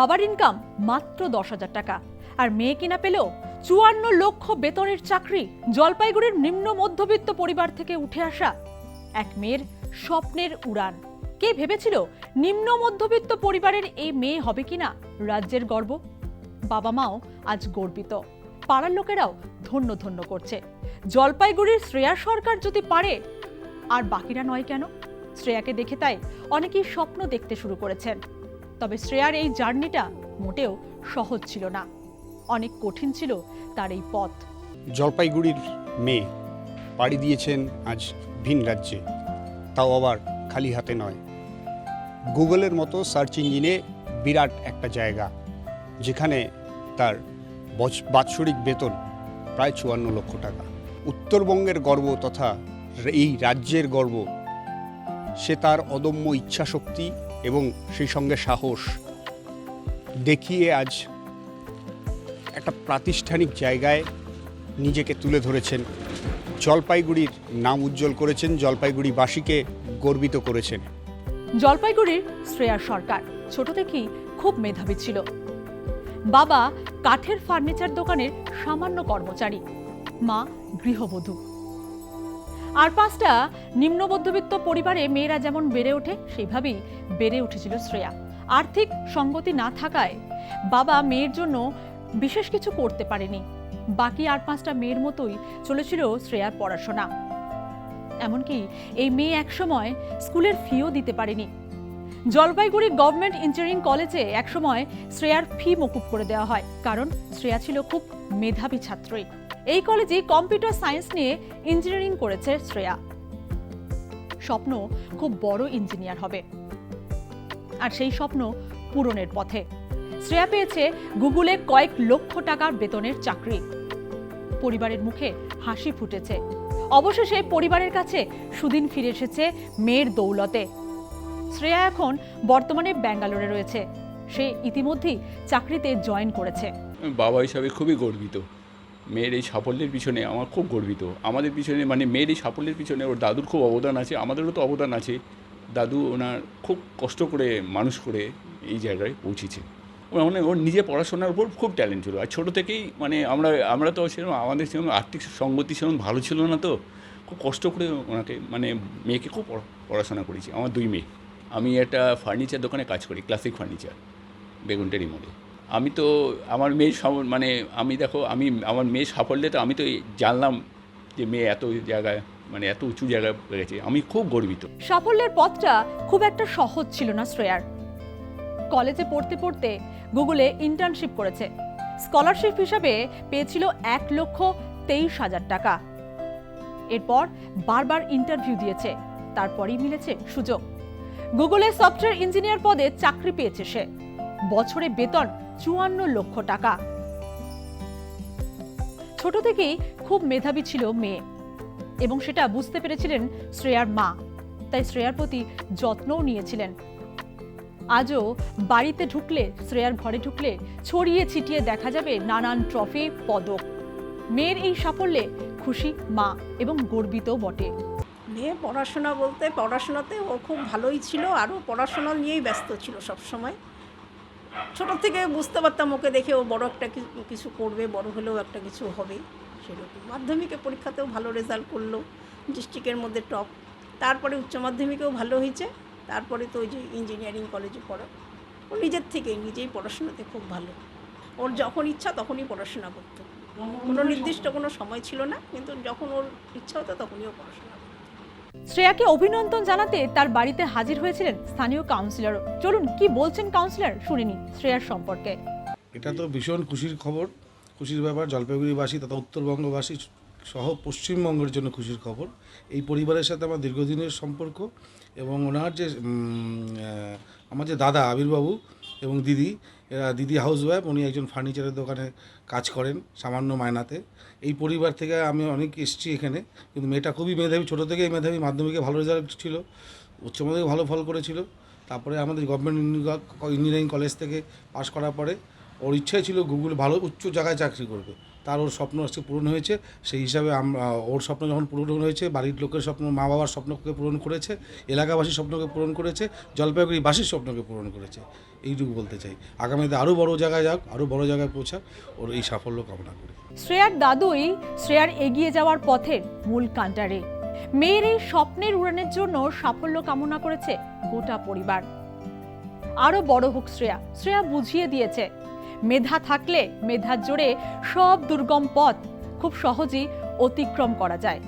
বাবার ইনকাম মাত্র দশ হাজার টাকা। আর মেয়ে কিনা পেলেও চুয়ান্ন লক্ষ বেতনের চাকরি জলপাইগুড়ির নিম্ন মধ্যবিত্ত পরিবার থেকে উঠে আসা এক মেয়ের স্বপ্নের উড়ান। কে ভেবেছিল নিম্ন মধ্যবিত্ত পরিবারের এই মেয়ে হবে কিনা রাজ্যের গর্ব? বাবা মাও আজ গর্বিত। পাড়ার লোকেরাও ধন্য ধন্য করছে। জলপাইগুড়ির শ্রেয়া সরকার যদি পারে, আর বাকিরা নয় কেন? শ্রেয়াকে দেখে তাই অনেকেই স্বপ্ন দেখতে শুরু করেছেন। তবে শ্রেয়ার এই জার্নিটা মোটেও সহজ ছিল না। অনেক কঠিন ছিল তার এই পথ। জলপাইগুড়ির মেয়ে পাড়ি দিয়েছেন আজ ভিন রাজ্যে। তাও আবার খালি হাতে নয়। গুগলের মতো সার্চ ইঞ্জিনে বিরাট একটা জায়গা, যেখানে তার বাৎসরিক বেতন প্রায় চুয়ান্ন লক্ষ টাকা। উত্তরবঙ্গের গর্ব তথা এই রাজ্যের গর্ব, সে তার অদম্য ইচ্ছাশক্তি এবং সেই সঙ্গে সাহস দেখিয়ে আজ একটা প্রাতিষ্ঠানিক জায়গায় নিজেকে তুলে ধরেছেন। জলপাইগুড়ির নাম উজ্জ্বল করেছেন, জলপাইগুড়িবাসীকে গর্বিত করেছেন। জলপাইগুড়ির শ্রেয়া সরকার, ছোট থেকেই খুব মেধাবী ছিল। বাবা কাঠের ফার্নিচার দোকানের সামান্য কর্মচারী, মা গৃহবধূ। আর পাঁচটা, নিম্ন মধ্যবিত্ত পরিবারে মেয়েরা যেমন বেড়ে ওঠে সেইভাবেই বেড়ে উঠেছিল শ্রেয়া। আর্থিক সঙ্গতি না থাকায় বাবা মেয়ের জন্য বিশেষ কিছু করতে পারেনি। বাকি আর পাঁচটা মেয়ের মতোই চলেছিল শ্রেয়ার পড়াশোনা। এমনকি এই মেয়ে একসময় স্কুলের ফিও দিতে পারেনি। জলপাইগুড়ি গভর্নমেন্ট ইঞ্জিনিয়ারিং কলেজে একসময় শ্রেয়ার ফি মকুব করে দেওয়া হয়, কারণ শ্রেয়া ছিল খুব মেধাবী ছাত্রী এই কলেজে কম্পিউটার সায়েন্স নিয়ে ইঞ্জিনিয়ারিং করেছে শ্রেয়া। স্বপ্ন খুব বড় ইঞ্জিনিয়ার হবে। আর সেই স্বপ্ন পূরণের পথে। শ্রেয়া পেয়েছে গুগলে কয়েক লক্ষ টাকার বেতনের চাকরি। পরিবারের মুখে হাসি ফুটেছে। অবশেষে পরিবারের কাছে সুদিন ফিরে এসেছে মেয়ের দৌলতে। শ্রেয়া এখন বর্তমানে ব্যাঙ্গালোরে রয়েছে। সে ইতিমধ্যেই চাকরিতে জয়েন করেছে। বাবা হিসাবে খুবই গর্বিত। মেয়ের এই সাফল্যের পিছনে আমার খুব গর্বিত। আমাদের পিছনে মানে মেয়ের এই সাফল্যের পিছনে ওর দাদুর খুব অবদান আছে, আমাদেরও তো অবদান আছে। দাদু ওনার খুব কষ্ট করে, মানুষ করে এই জায়গায় পৌঁছেছে। মানে ওর নিজে পড়াশোনার উপর খুব ট্যালেন্ট ছিল। আর ছোটো থেকেই মানে আমরা আমরা তো সেরকম, আমাদের সেরকম আর্থিক সঙ্গতি সেরকম ভালো ছিল না তো। খুব কষ্ট করে ওনাকে মানে মেয়েকে খুব পড়াশোনা করেছি। আমার দুই মেয়ে। আমি একটা ফার্নিচার দোকানে কাজ করি ক্লাসিক ফার্নিচার বেগুনটারি মোড়ে আমি তো আমার মেয়ে মানে আমি দেখো, আমি, আমার মেয়ে সাফল্যে তো আমি তো জানলাম যে মেয়ে এত জায়গায় মানে এত উঁচু জায়গায় গেছে। আমি খুব গর্বিত। সাফল্যের পথটা খুব একটা সহজ ছিল না শ্রেয়ার। কলেজে পড়তে পড়তে গুগলে ইন্টার্নশিপ করেছে। স্কলারশিপ হিসাবে পেয়েছিল এক লক্ষ তেইশ হাজার টাকা। এরপর বারবার ইন্টারভিউ দিয়েছে, তারপরেই মিলেছে সুযোগ। গুগলে সফটওয়্যার ইঞ্জিনিয়ার পদে চাকরি পেয়েছে সে। বছরে বেতন চুয়ান্ন লক্ষ টাকা। ছোট থেকেই খুব মেধাবী ছিল মেয়ে এবং সেটা বুঝতে পেরেছিলেন শ্রেয়ার মা। তাই শ্রেয়ার প্রতি যত্নও নিয়েছিলেন। আজও বাড়িতে ঢুকলে, শ্রেয়ার ঘরে ঢুকলে ছড়িয়ে ছিটিয়ে দেখা যাবে নানান ট্রফি, পদক। মেয়ের এই সাফল্যে খুশি মা এবং গর্বিত বটে। মেয়ে পড়াশোনা বলতে পড়াশোনাতে ও খুব ভালোই ছিল, আরও পড়াশোনা নিয়েই ব্যস্ত ছিল সব সময় ছোটো থেকে বুঝতে পারতাম ওকে দেখে ও বড় একটা কিছু করবে, বড় হলেও একটা কিছু হবে, সেরকম। মাধ্যমিকে পরীক্ষাতেও ভালো রেজাল্ট করল, ডিস্ট্রিক্টের মধ্যে টপ। তারপরে উচ্চ মাধ্যমিকেও ভালো হয়েছে, তারপরে তো ওই যে ইঞ্জিনিয়ারিং কলেজে পড়া। ও নিজের থেকেই নিজেই পড়াশোনাতে খুব ভালো। ওর যখন ইচ্ছা তখনই পড়াশোনা করতো। কোনো নির্দিষ্ট কোনো সময় ছিল না, কিন্তু যখন ওর ইচ্ছা হতো তখনই ও পড়াশোনা শ্রেয়াকে অভিনন্দন জানাতে তার বাড়িতে হাজির হয়েছিলেন স্থানীয় কাউন্সিলর চলুন, কি বলছেন কাউন্সিলর শুনিনি শ্রেয়ার সম্পর্কে। এটা তো ভীষণ খুশির খবর। খুশির ব্যাপার, জলপাইগুড়িবাসী তথা উত্তরবঙ্গবাসী সহ পশ্চিমবঙ্গের জন্য খুশির খবর। এই পরিবারের সাথে আমার দীর্ঘদিনের সম্পর্ক এবং ওনার যে আমার যে দাদা আবিরবাবু এবং দিদি এরা দিদি হাউস ওয়াইফ উনি একজন ফার্নিচারের দোকানে কাজ করেন সামান্য মায়নাতে। এই পরিবার থেকে আমি অনেক এসেছি এখানে, কিন্তু মেয়েটা খুবই মেধাবী, ছোটো থেকেই মেধাবী, মাধ্যমিকে ভালো রেজাল্ট ছিল, উচ্চ মাধ্যমিক ভালো ফল করেছিল। তারপরে আমাদের গভর্নমেন্ট ইঞ্জিনিয়ারিং কলেজ থেকে পাশ করার পরে, ওর ইচ্ছাই ছিল গুগল ভালো উচ্চ জায়গায় চাকরি করবে। তার ওর স্বপ্ন আজকে পূরণ হয়েছে। সেই হিসাবে আমরা ওর স্বপ্ন যখন পূরণ হয়েছে, বাড়ির লোকের স্বপ্ন, মা বাবার স্বপ্নকে পূরণ করেছে, এলাকাবাসীর স্বপ্নকে পূরণ করেছে, জলপাইগুড়িবাসীর স্বপ্নকে পূরণ করেছে। এইটুকু বলতে চাই। আগামীতে আরও বড় জায়গায় যাক, আরও বড় জায়গায় পৌঁছাক, ওর এই সাফল্য কামনা করি। শ্রেয়ার দাদুই শ্রেয়ার এগিয়ে যাওয়ার পথের মূল কান্টারে। মেয়ের এই স্বপ্নের উড়ানের জন্য সাফল্য কামনা করেছে গোটা পরিবার। আরও বড় হোক শ্রেয়া। শ্রেয়া বুঝিয়ে দিয়েছে মেধা থাকলে মেধার জোরে সব দুর্গম পথ খুব সহজেই অতিক্রম করা যায়।